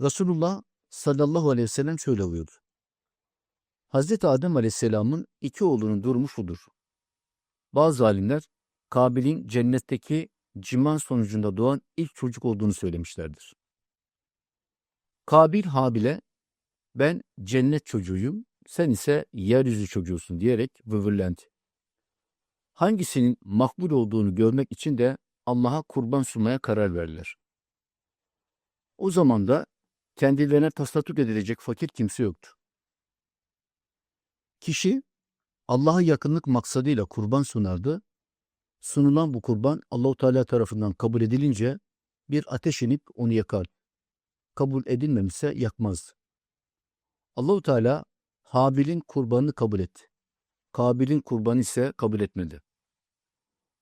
Resulullah sallallahu aleyhi ve sellem şöyle buyurdu. Hazreti Adem aleyhisselamın iki oğlunun durumu şudur. Bazı alimler Kabil'in cennetteki ciman sonucunda doğan ilk çocuk olduğunu söylemişlerdir. Kabil Habil'e ben cennet çocuğuyum, sen ise yeryüzü çocuğusun diyerek böbürlendi. Hangisinin makbul olduğunu görmek için de Allah'a kurban sunmaya karar verdiler. O zaman da kendilerine tasadduk edilecek fakir kimse yoktu. Kişi Allah'a yakınlık maksadıyla kurban sunardı. Sunulan bu kurban Allahu Teala tarafından kabul edilince bir ateş inip onu yakar. Kabul edilmemişse yakmazdı. Allahu Teala Habil'in kurbanını kabul etti. Kabil'in kurbanı ise kabul etmedi.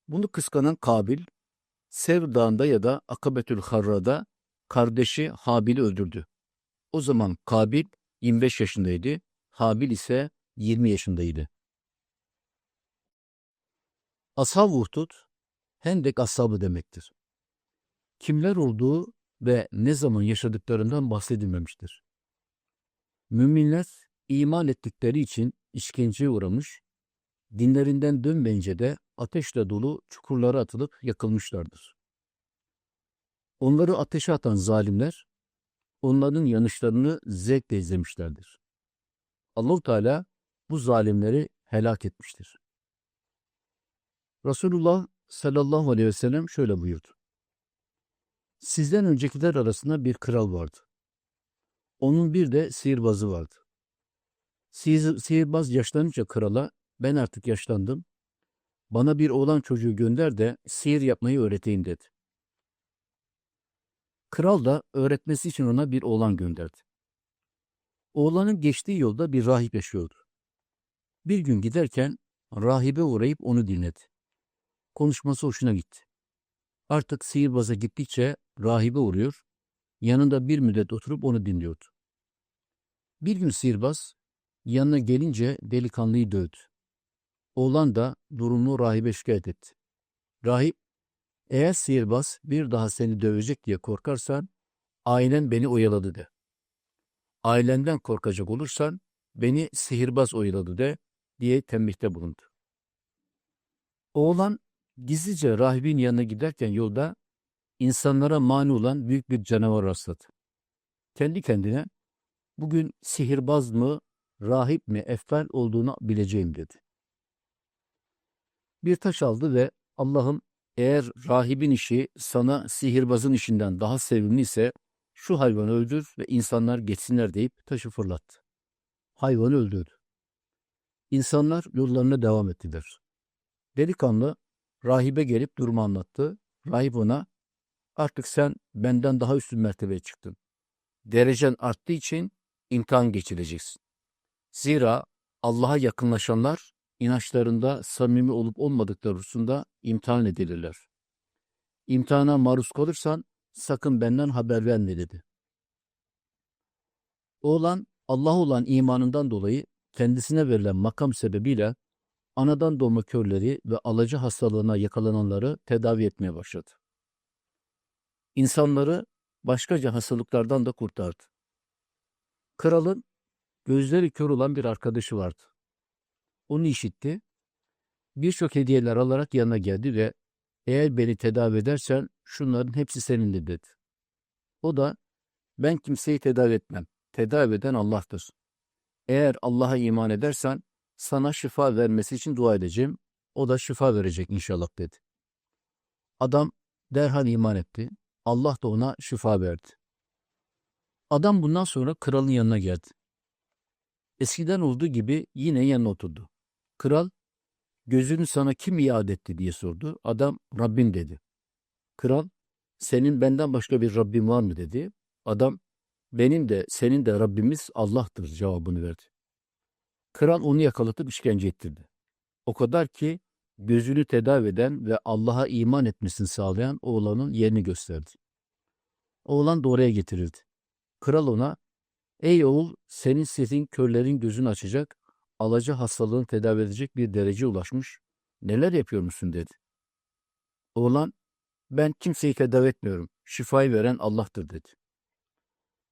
Bunu kıskanan Kabil, Sev Dağı'nda ya da Akabetül Harra'da kardeşi Habil'i öldürdü. O zaman Kabil 25 yaşındaydı, Habil ise 20 yaşındaydı. Ashab-ı Uhdud, Hendek ashabı demektir. Kimler olduğu ve ne zaman yaşadıklarından bahsedilmemiştir. Müminler iman ettikleri için işkenceye uğramış, dinlerinden dönmeyince de ateşle dolu çukurlara atılıp yakılmışlardır. Onları ateşe atan zalimler, onların yanışlarını zevkle izlemişlerdir. Allahu Teala bu zalimleri helak etmiştir. Resulullah sallallahu aleyhi ve sellem şöyle buyurdu. Sizden öncekiler arasında bir kral vardı. Onun bir de sihirbazı vardı. Sihir, sihirbaz yaşlanınca krala ben artık yaşlandım. Bana bir oğlan çocuğu gönder de sihir yapmayı öğreteyim dedi. Kral da öğretmesi için ona bir oğlan gönderdi. Oğlanın geçtiği yolda bir rahip yaşıyordu. Bir gün giderken rahibe uğrayıp onu dinledi. Konuşması hoşuna gitti. Artık sihirbaza gittikçe rahibe uğruyor, yanında bir müddet oturup onu dinliyordu. Bir gün sihirbaz yanına gelince delikanlıyı dövdü. Oğlan da durumu rahibe şikayet etti. Rahip, eğer sihirbaz bir daha seni dövecek diye korkarsan, ailen beni oyaladı de. Ailenden korkacak olursan, beni sihirbaz oyaladı de, diye tembihte bulundu. Oğlan gizlice rahibin yanına giderken yolda insanlara mani olan büyük bir canavar rastladı. Kendi kendine bugün sihirbaz mı, rahip mi, eftal olduğunu bileceğim dedi. Bir taş aldı ve Allah'ım eğer rahibin işi sana sihirbazın işinden daha sevimli ise şu hayvanı öldür ve insanlar geçsinler deyip taşı fırlattı. Hayvanı öldürdü. İnsanlar yollarına devam ettiler. Delikanlı rahibe gelip durumu anlattı. Rahip ona artık sen benden daha üstün mertebeye çıktın. Derecen arttığı için imtihan geçireceksin. Zira Allah'a yakınlaşanlar inançlarında samimi olup olmadıkları hususunda imtihan edilirler. İmtihana maruz kalırsan sakın benden haber verme dedi. Oğlan Allah olan imanından dolayı kendisine verilen makam sebebiyle anadan doğma körleri ve alıcı hastalığına yakalananları tedavi etmeye başladı. İnsanları başkaca hastalıklardan da kurtardı. Kralın gözleri kör olan bir arkadaşı vardı. Onu işitti. Birçok hediyeler alarak yanına geldi ve eğer beni tedavi edersen şunların hepsi senindir dedi. O da ben kimseyi tedavi etmem. Tedavi eden Allah'tır. Eğer Allah'a iman edersen sana şifa vermesi için dua edeceğim. O da şifa verecek inşallah dedi. Adam derhal iman etti. Allah da ona şifa verdi. Adam bundan sonra kralın yanına geldi. Eskiden olduğu gibi yine yanına oturdu. Kral, gözünü sana kim iade etti diye sordu. Adam, Rabbim dedi. Kral, senin benden başka bir Rabbin var mı dedi. Adam, benim de senin de Rabbimiz Allah'tır cevabını verdi. Kral onu yakalatıp işkence ettirdi. O kadar ki gözünü tedavi eden ve Allah'a iman etmesini sağlayan oğlanın yerini gösterdi. Oğlan da oraya getirildi. Kral ona, ey oğul senin sesin körlerin gözünü açacak, alacı hastalığını tedavi edecek bir derece ulaşmış, neler yapıyor musun dedi. Oğlan, ben kimseyi tedavi etmiyorum, şifayı veren Allah'tır dedi.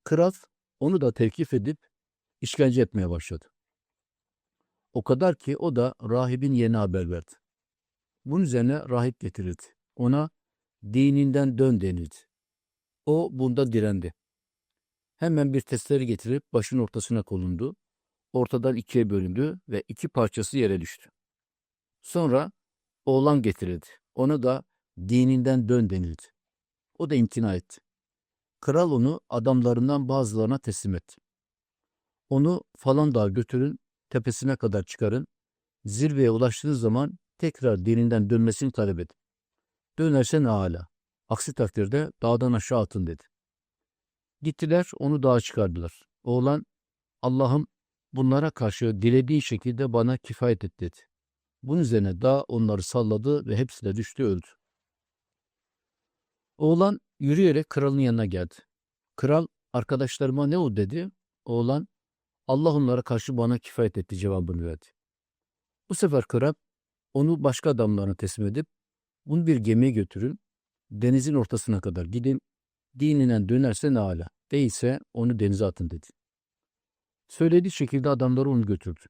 Kral onu da tevkif edip işkence etmeye başladı. O kadar ki o da rahibin yerine haber verdi. Bunun üzerine rahip getirildi. Ona dininden dön denildi. O bunda direndi. Hemen bir testere getirip başın ortasına konuldu. Ortadan ikiye bölündü ve iki parçası yere düştü. Sonra oğlan getirildi. Ona da dininden dön denildi. O da imtina etti. Kral onu adamlarından bazılarına teslim etti. Onu falan dağa götürün, tepesine kadar çıkarın. Zirveye ulaştığı zaman tekrar dininden dönmesini talep edin. Dönerse ne hala. Aksi takdirde dağdan aşağı atın dedi. Gittiler onu dağa çıkardılar. Oğlan Allah'ım bunlara karşı dilediğin şekilde bana kifayet et dedi. Bunun üzerine dağ onları salladı ve hepsi de düştü öldü. Oğlan yürüyerek kralın yanına geldi. Kral arkadaşlarıma ne o dedi. Oğlan Allah onlara karşı bana kifayet etti cevabını verdi. Bu sefer kral onu başka adamlarına teslim edip bunu bir gemiye götürün, denizin ortasına kadar gidin, dinine dönerse ne hala, değilse onu denize atın dedi. Söylediği şekilde adamları onu götürdü.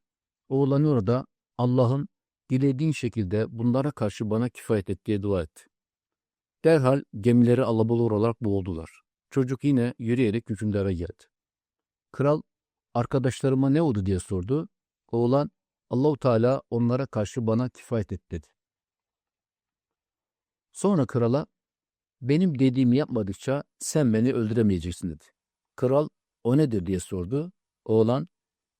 Oğlanı orada Allah'ın dilediğin şekilde bunlara karşı bana kifayet et diye dua etti. Derhal gemileri alabolu olarak boğuldular. Çocuk yine yürüyerek hükümdara geldi. Kral arkadaşlarıma ne oldu diye sordu. Oğlan Allahu Teala onlara karşı bana kifayet et dedi. Sonra krala benim dediğimi yapmadıkça sen beni öldüremeyeceksin dedi. Kral o nedir diye sordu. Oğlan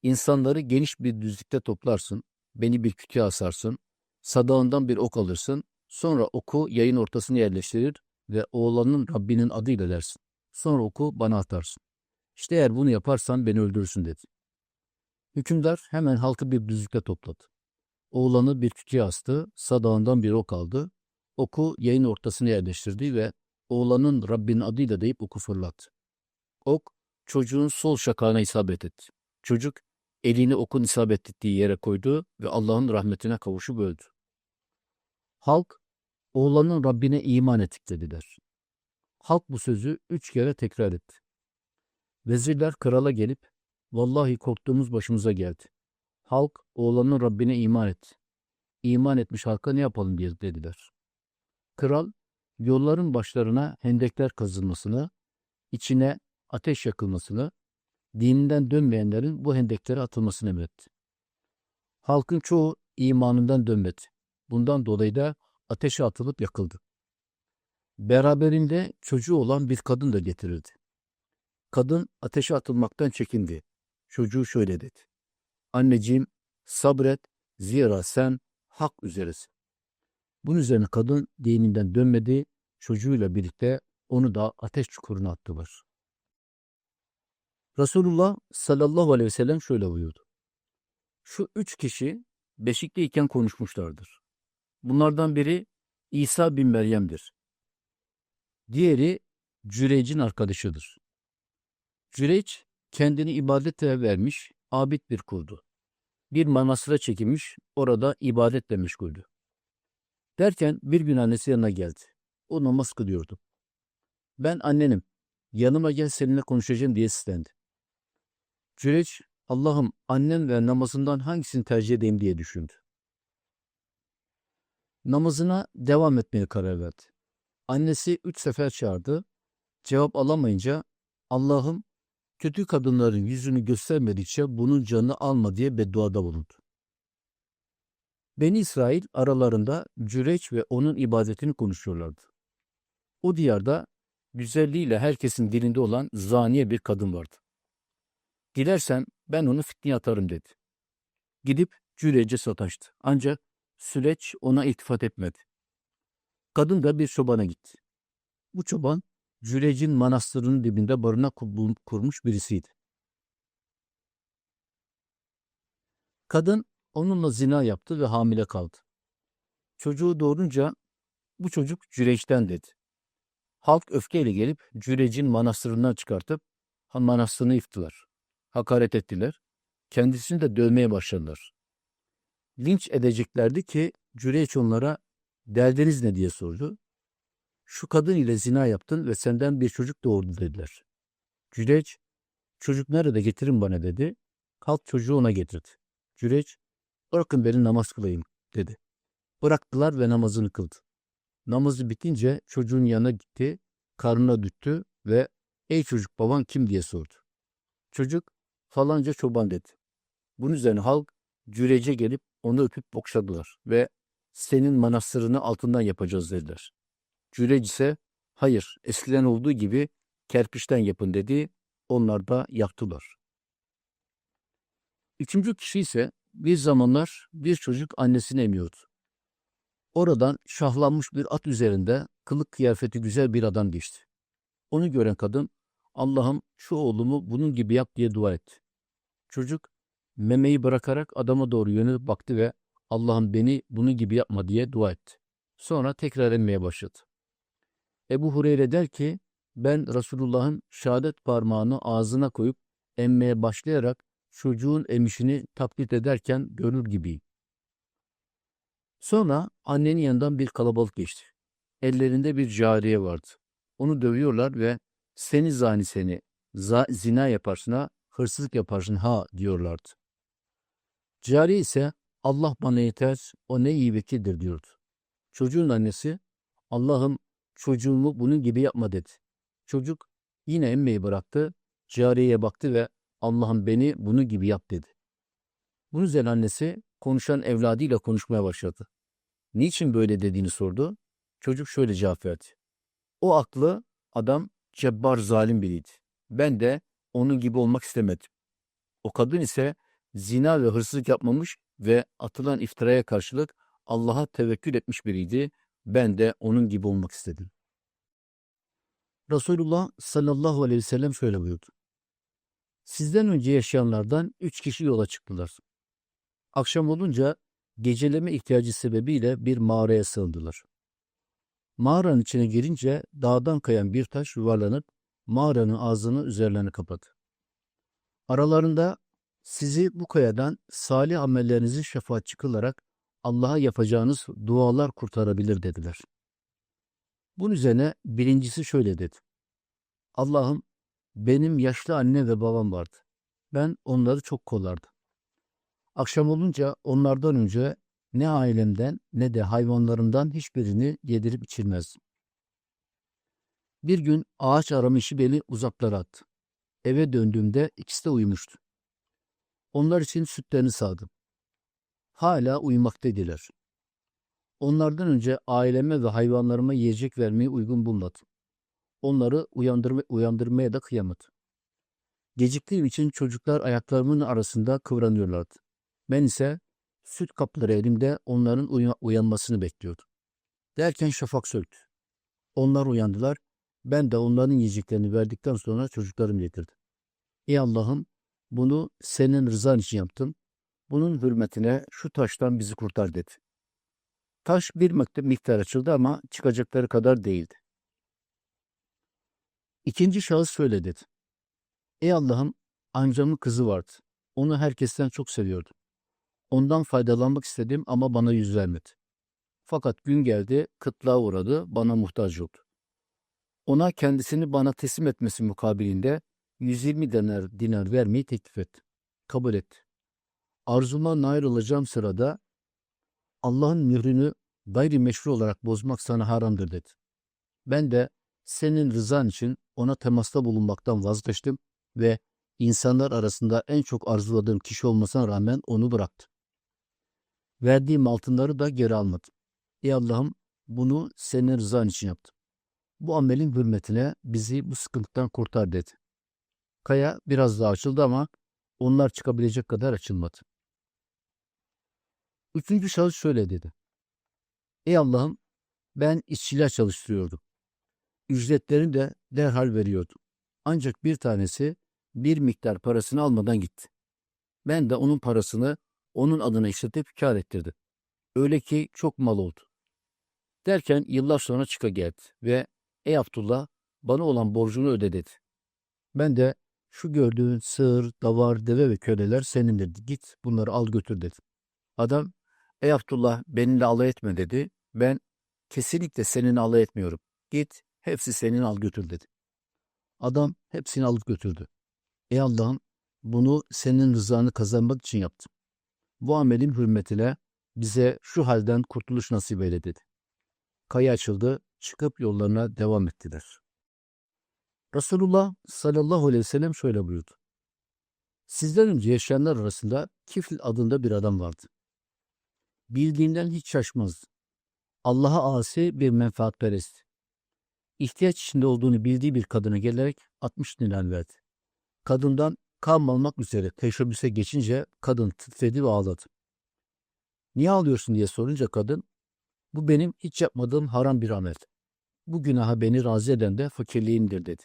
insanları geniş bir düzlükte toplarsın, beni bir kütüğe asarsın, sadağından bir ok alırsın, sonra oku yayın ortasına yerleştirir ve oğlanın Rabbinin adıyla dersin. Sonra oku bana atarsın. İşte eğer bunu yaparsan beni öldürürsün dedi. Hükümdar hemen halkı bir düzlükte topladı. Oğlanı bir kütüğe astı, sadağından bir ok aldı, oku yayın ortasına yerleştirdi ve oğlanın Rabbinin adıyla deyip oku fırlattı. Ok çocuğun sol şakağına isabet etti. Çocuk elini okun isabet ettiği yere koydu ve Allah'ın rahmetine kavuşup öldü. Halk oğlanın Rabbine iman ettik dediler. Halk bu sözü üç kere tekrar etti. Vezirler krala gelip vallahi korktuğumuz başımıza geldi. Halk oğlanın Rabbine iman etti. İman etmiş halka ne yapalım diye dediler. Kral yolların başlarına hendekler kazılmasını, içine ateş yakılmasını, dininden dönmeyenlerin bu hendeklere atılmasını emretti. Halkın çoğu imanından dönmedi. Bundan dolayı da ateşe atılıp yakıldı. Beraberinde çocuğu olan bir kadın da getirildi. Kadın ateşe atılmaktan çekindi. Çocuğu şöyle dedi. Anneciğim sabret zira sen hak üzeresin. Bunun üzerine kadın dininden dönmedi, çocuğuyla birlikte onu da ateş çukuruna attılar. Resulullah sallallahu aleyhi ve sellem şöyle buyurdu. Şu üç kişi beşikteyken konuşmuşlardır. Bunlardan biri İsa bin Meryem'dir. Diğeri Cürec'in arkadaşıdır. Cüreç kendini ibadete vermiş, abid bir kuldu. Bir manastıra çekilmiş, orada ibadetle meşguldü. Derken bir gün annesi yanına geldi. O namaz kılıyordu. Ben annenim, yanıma gel seninle konuşacağım diye seslendi. Cüreç, Allah'ım annem ve namazından hangisini tercih edeyim diye düşündü. Namazına devam etmeye karar verdi. Annesi üç sefer çağırdı. Cevap alamayınca Allah'ım kötü kadınların yüzünü göstermedikçe bunun canını alma diye bedduada bulundu. Beni İsrail aralarında Cüreç ve onun ibadetini konuşuyorlardı. O diyarda güzelliğiyle herkesin dilinde olan zaniye bir kadın vardı. Dilersen ben onu fitneye atarım dedi. Gidip Cürec'e sataştı. Ancak süreç ona iltifat etmedi. Kadın da bir çobana gitti. Bu çoban Cürec'in manastırının dibinde barınak kurmuş birisiydi. Kadın onunla zina yaptı ve hamile kaldı. Çocuğu doğurunca bu çocuk Cüreç'ten dedi. Halk öfkeyle gelip Cürec'in manastırından çıkartıp manastırını yıktılar. Hakaret ettiler. Kendisini de dövmeye başladılar. Linç edeceklerdi ki Cüreç onlara derdiniz ne diye sordu. Şu kadın ile zina yaptın ve senden bir çocuk doğurdu dediler. Cüreç Çocuk nerede getirin bana dedi. Kalk çocuğu ona getirdi. Cüreç bırakın beni namaz kılayım dedi. Bıraktılar ve namazını kıldı. Namazı bitince çocuğun yanına gitti, karnına düttü ve ''Ey çocuk baban kim?'' diye sordu. Çocuk falanca çoban dedi. Bunun üzerine halk cürece gelip onu öpüp bokşadılar ve senin manastırını altından yapacağız dediler. Cürec ise hayır eskiden olduğu gibi kerpiçten yapın dedi. Onlar da yaptılar. Üçüncü kişi ise bir zamanlar bir çocuk annesini emiyordu. Oradan şahlanmış bir at üzerinde kılık kıyafeti güzel bir adam geçti. Onu gören kadın Allah'ım şu oğlumu bunun gibi yap diye dua etti. Çocuk memeyi bırakarak adama doğru yönelip baktı ve Allah'ım beni bunun gibi yapma diye dua etti. Sonra tekrar emmeye başladı. Ebu Hureyre der ki ben Resulullah'ın şehadet parmağını ağzına koyup emmeye başlayarak çocuğun emişini taklit ederken görür gibiyim. Sonra annenin yanından bir kalabalık geçti. Ellerinde bir cariye vardı. Onu dövüyorlar ve seni zani seni, za- zina yaparsın ha, hırsızlık yaparsın ha diyorlardı. Cariye ise Allah bana yeter, o ne iyi vekildir diyordu. Çocuğun annesi, Allah'ım çocuğumu bunun gibi yapma dedi. Çocuk yine emmeyi bıraktı, cariyeye baktı ve Allah'ım beni bunun gibi yap dedi. Bunun üzerine annesi konuşan evladıyla konuşmaya başladı. Niçin böyle dediğini sordu. Çocuk şöyle cevap verdi. O aklı adam cebbar zalim biriydi. Ben de onun gibi olmak istemedim. O kadın ise zina ve hırsızlık yapmamış ve atılan iftiraya karşılık Allah'a tevekkül etmiş biriydi. Ben de onun gibi olmak istedim. Resulullah sallallahu aleyhi ve sellem şöyle buyurdu. Sizden önce yaşayanlardan üç kişi yola çıktılar. Akşam olunca geceleme ihtiyacı sebebiyle bir mağaraya sığındılar. Mağaranın içine girince dağdan kayan bir taş yuvarlanıp mağaranın ağzını üzerlerine kapadı. Aralarında sizi bu kayadan salih amellerinizi şefaatçi kılarak Allah'a yapacağınız dualar kurtarabilir dediler. Bunun üzerine birincisi şöyle dedi. Allah'ım benim yaşlı anne ve babam vardı. Ben onları çok kollardım. Akşam olunca onlardan önce ne ailemden ne de hayvanlarımdan hiçbirini yedirip içirmezdim. Bir gün ağaç arama işi beni uzaklara attı. Eve döndüğümde ikisi de uyumuştu. Onlar için sütlerini sağdım. Hala uyumaktaydılar. Onlardan önce aileme ve hayvanlarıma yiyecek vermeyi uygun bulmadım. Onları uyandırma, uyandırmaya da kıyamadım. Geciktiğim için çocuklar ayaklarımın arasında kıvranıyorlardı. Ben ise süt kapları elimde onların uya- uyanmasını bekliyordum. Derken şafak söktü. Onlar uyandılar. Ben de onların yiyeceklerini verdikten sonra çocuklarım getirdi. Ey Allah'ım bunu senin rızan için yaptım. Bunun hürmetine şu taştan bizi kurtar dedi. Taş bir miktar açıldı ama çıkacakları kadar değildi. İkinci şahıs şöyle dedi. Ey Allah'ım amcamın kızı vardı. Onu herkesten çok seviyordum. Ondan faydalanmak istedim ama bana yüz vermedi. Fakat gün geldi, kıtlığa uğradı, bana muhtaç oldu. Ona kendisini bana teslim etmesi mukabilinde 120 dinar, dinar vermeyi teklif etti. Kabul etti. Arzuma nail olacağım sırada Allah'ın mührünü gayrimeşru olarak bozmak sana haramdır dedi. Ben de senin rızan için ona temasta bulunmaktan vazgeçtim ve insanlar arasında en çok arzuladığım kişi olmasına rağmen onu bıraktım. Verdiğim altınları da geri almadım. Ey Allah'ım bunu senin rızan için yaptım. Bu amelin hürmetine bizi bu sıkıntıdan kurtar dedi. Kaya biraz daha açıldı ama onlar çıkabilecek kadar açılmadı. Üçüncü şahıs şöyle dedi. Ey Allah'ım ben işçiler çalıştırıyordum. Ücretlerini de derhal veriyordum. Ancak bir tanesi bir miktar parasını almadan gitti. Ben de onun parasını onun adına işletip kar ettirdim. Öyle ki çok mal oldu. Derken yıllar sonra çıka geldi ve ey Abdullah bana olan borcunu öde dedi. Ben de şu gördüğün sığır, davar, deve ve köleler senindir. Git bunları al götür dedim. Adam ey Abdullah benimle alay etme dedi. Ben kesinlikle seninle alay etmiyorum. Git hepsi senin al götür dedi. Adam hepsini alıp götürdü. Ey Allah'ım bunu senin rızanı kazanmak için yaptım. Bu amelin hürmetine bize şu halden kurtuluş nasip eyle dedi. Kaya açıldı, çıkıp yollarına devam ettiler. Resulullah sallallahu aleyhi ve sellem şöyle buyurdu. Sizden önce yaşayanlar arasında Kifl adında bir adam vardı. Bildiğinden hiç şaşmazdı. Allah'a asi bir menfaatperest. İhtiyaç içinde olduğunu bildiği bir kadına gelerek 60 dinar verdi. Kadından kan almak üzere teşebbüse geçince kadın titredi ve ağladı. Niye ağlıyorsun diye sorunca kadın, bu benim hiç yapmadığım haram bir amel. Bu günaha beni razı eden de fakirliğimdir dedi.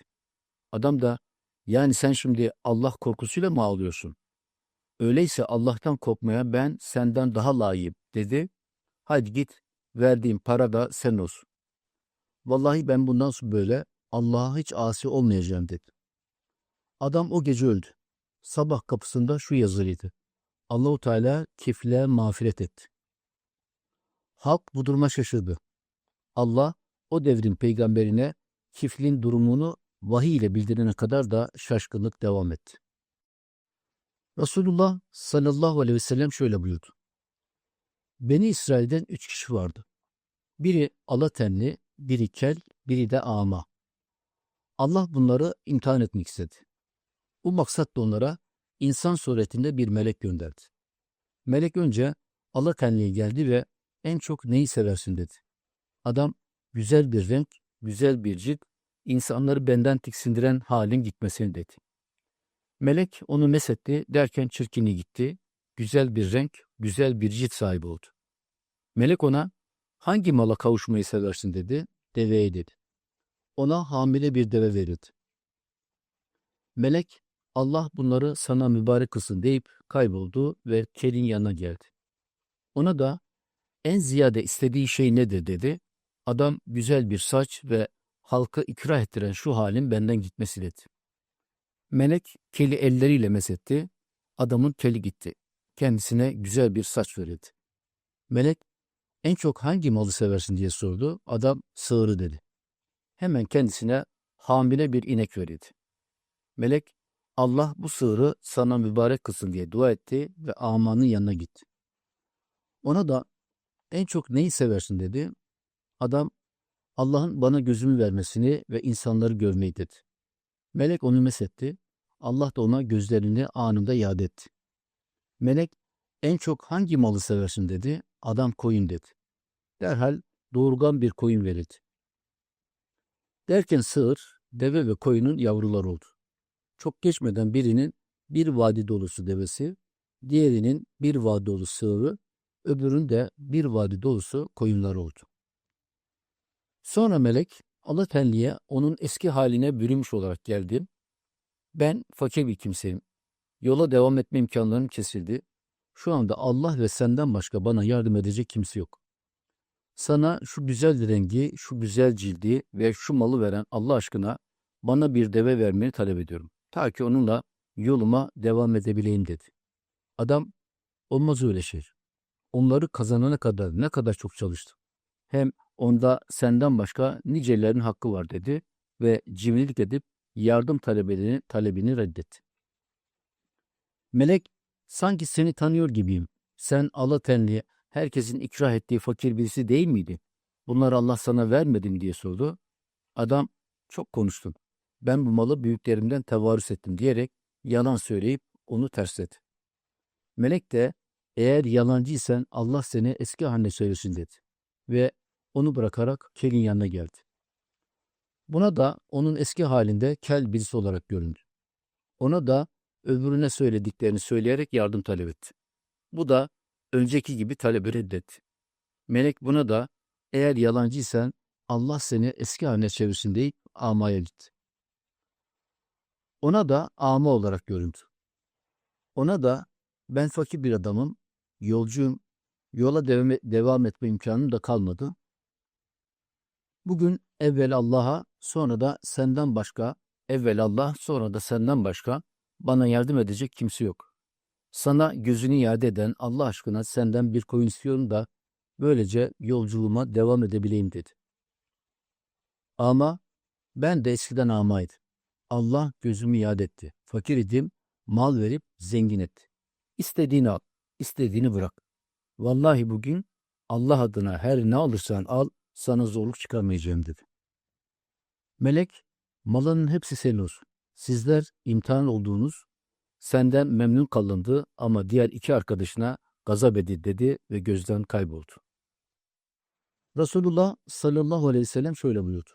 Adam da, yani sen şimdi Allah korkusuyla mı ağlıyorsun? Öyleyse Allah'tan korkmaya ben senden daha layığım dedi. Hadi git, verdiğim para da sen olsun. Vallahi ben bundan sonra böyle Allah'a hiç asi olmayacağım dedi. Adam o gece öldü. Sabah kapısında şu yazılıydı. Allahu Teala kifle mağfiret etti. Halk bu duruma şaşırdı. Allah o devrin peygamberine kiflin durumunu vahiy ile bildirene kadar da şaşkınlık devam etti. Resulullah sallallahu aleyhi ve sellem şöyle buyurdu. Beni İsrail'den üç kişi vardı. Biri alatenli, biri kel, biri de ama. Allah bunları imtihan etmek istedi. Bu maksatla onlara insan suretinde bir melek gönderdi. Melek önce alatenliğe geldi ve en çok neyi seversin dedi. Adam güzel bir renk, güzel bir cilt, insanları benden tiksindiren halin gitmesini dedi. Melek onu mesetti derken çirkini gitti, güzel bir renk, güzel bir cilt sahibi oldu. Melek ona hangi mala kavuşmayı seversin dedi, deveye dedi. Ona hamile bir deve verildi. Melek Allah bunları sana mübarek kılsın deyip kayboldu ve kelin yanına geldi. Ona da en ziyade istediği şey nedir dedi. Adam güzel bir saç ve halkı ikrah ettiren şu halin benden gitmesi dedi. Melek keli elleriyle mesetti. Adamın keli gitti. Kendisine güzel bir saç verildi. Melek en çok hangi malı seversin diye sordu. Adam sığırı dedi. Hemen kendisine hamile bir inek verildi. Melek Allah bu sığırı sana mübarek kılsın diye dua etti ve amanın yanına gitti. Ona da en çok neyi seversin dedi. Adam Allah'ın bana gözümü vermesini ve insanları görmeyi dedi. Melek onu mesetti. Allah da ona gözlerini anında iade etti. Melek en çok hangi malı seversin dedi. Adam koyun dedi. Derhal doğurgan bir koyun verildi. Derken sığır, deve ve koyunun yavruları oldu. Çok geçmeden birinin bir vadi dolusu devesi, diğerinin bir vadi dolusu sığırı, öbürünün de bir vadi dolusu koyunları oldu. Sonra melek Allah Tenli'ye onun eski haline bürünmüş olarak geldi. Ben fakir bir kimseyim. Yola devam etme imkanlarım kesildi. Şu anda Allah ve senden başka bana yardım edecek kimse yok. Sana şu güzel rengi, şu güzel cildi ve şu malı veren Allah aşkına bana bir deve vermeni talep ediyorum. Ta ki onunla yoluma devam edebileyim dedi. Adam olmaz öyle şey. Onları kazanana kadar ne kadar çok çalıştım. Hem onda senden başka nicelerin hakkı var dedi ve cimrilik edip yardım talebini, talebini reddetti. Melek sanki seni tanıyor gibiyim. Sen Allah tenli, herkesin ikrah ettiği fakir birisi değil miydi? Bunları Allah sana vermedi mi diye sordu. Adam çok konuştun. Ben bu malı büyüklerimden tevarüs ettim diyerek yalan söyleyip onu tersledi. Melek de eğer yalancıysan Allah seni eski haline söylesin dedi. Ve onu bırakarak kelin yanına geldi. Buna da onun eski halinde kel birisi olarak göründü. Ona da öbürüne söylediklerini söyleyerek yardım talep etti. Bu da önceki gibi talebi reddetti. Melek buna da eğer yalancıysan Allah seni eski haline çevirsin deyip amaya gitti. Ona da ama olarak göründü. Ona da ben fakir bir adamım, yolcuyum, yola devam, devam etme imkanım da kalmadı. Bugün evvel Allah'a sonra da senden başka, evvel Allah sonra da senden başka bana yardım edecek kimse yok. Sana gözünü iade eden Allah aşkına senden bir koyun istiyorum da böylece yolculuğuma devam edebileyim dedi. Ama ben de eskiden amaydım. Allah gözümü iade etti. Fakir idim, mal verip zengin etti. İstediğini al, istediğini bırak. Vallahi bugün Allah adına her ne alırsan al, sana zorluk çıkarmayacağım dedi. Melek, malının hepsi senin olsun. Sizler imtihan olduğunuz, senden memnun kalındı ama diğer iki arkadaşına gazap edildi dedi ve gözden kayboldu. Resulullah sallallahu aleyhi ve sellem şöyle buyurdu.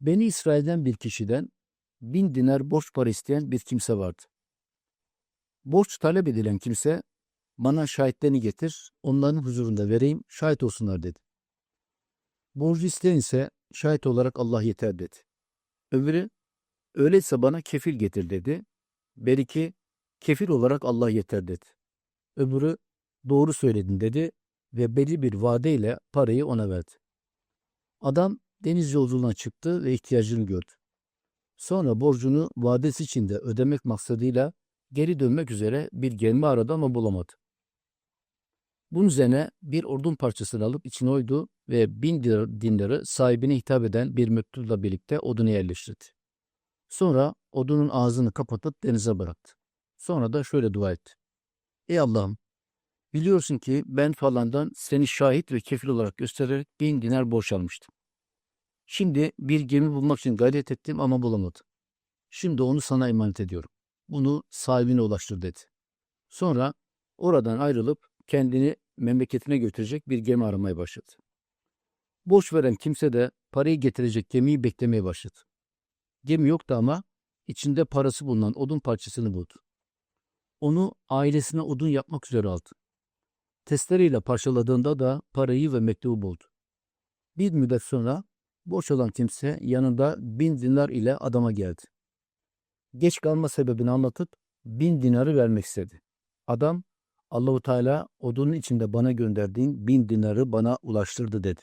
Beni İsrail'den bir kişiden bin dinar borç para isteyen bir kimse vardı. Borç talep edilen kimse bana şahitlerini getir, onların huzurunda vereyim, şahit olsunlar dedi. Borcu isteyen ise şahit olarak Allah yeter dedi. Öbürü öyleyse bana kefil getir dedi. Beriki kefil olarak Allah yeter dedi. Öbürü doğru söyledin dedi ve belli bir vadeyle parayı ona verdi. Adam deniz yolculuğuna çıktı ve ihtiyacını gördü. Sonra borcunu vadesi içinde ödemek maksadıyla geri dönmek üzere bir gemi aradı ama bulamadı. Bunun üzerine bir odun parçasını alıp içine oydu ve bin dinar- dinarı sahibine hitap eden bir mektupla birlikte odunu yerleştirdi. Sonra odunun ağzını kapatıp denize bıraktı. Sonra da şöyle dua etti. Ey Allah'ım biliyorsun ki ben falandan seni şahit ve kefil olarak göstererek bin dinar borç almıştım. Şimdi bir gemi bulmak için gayret ettim ama bulamadım. Şimdi onu sana emanet ediyorum. Bunu sahibine ulaştır dedi. Sonra oradan ayrılıp kendini memleketine götürecek bir gemi aramaya başladı. Borç veren kimse de parayı getirecek gemiyi beklemeye başladı. Gemi yoktu ama içinde parası bulunan odun parçasını buldu. Onu ailesine odun yapmak üzere aldı. Testereyle parçaladığında da parayı ve mektubu buldu. Bir müddet sonra borç olan kimse yanında bin dinar ile adama geldi. Geç kalma sebebini anlatıp bin dinarı vermek istedi. Adam Allahu Teala odunun içinde bana gönderdiğin bin dinarı bana ulaştırdı dedi.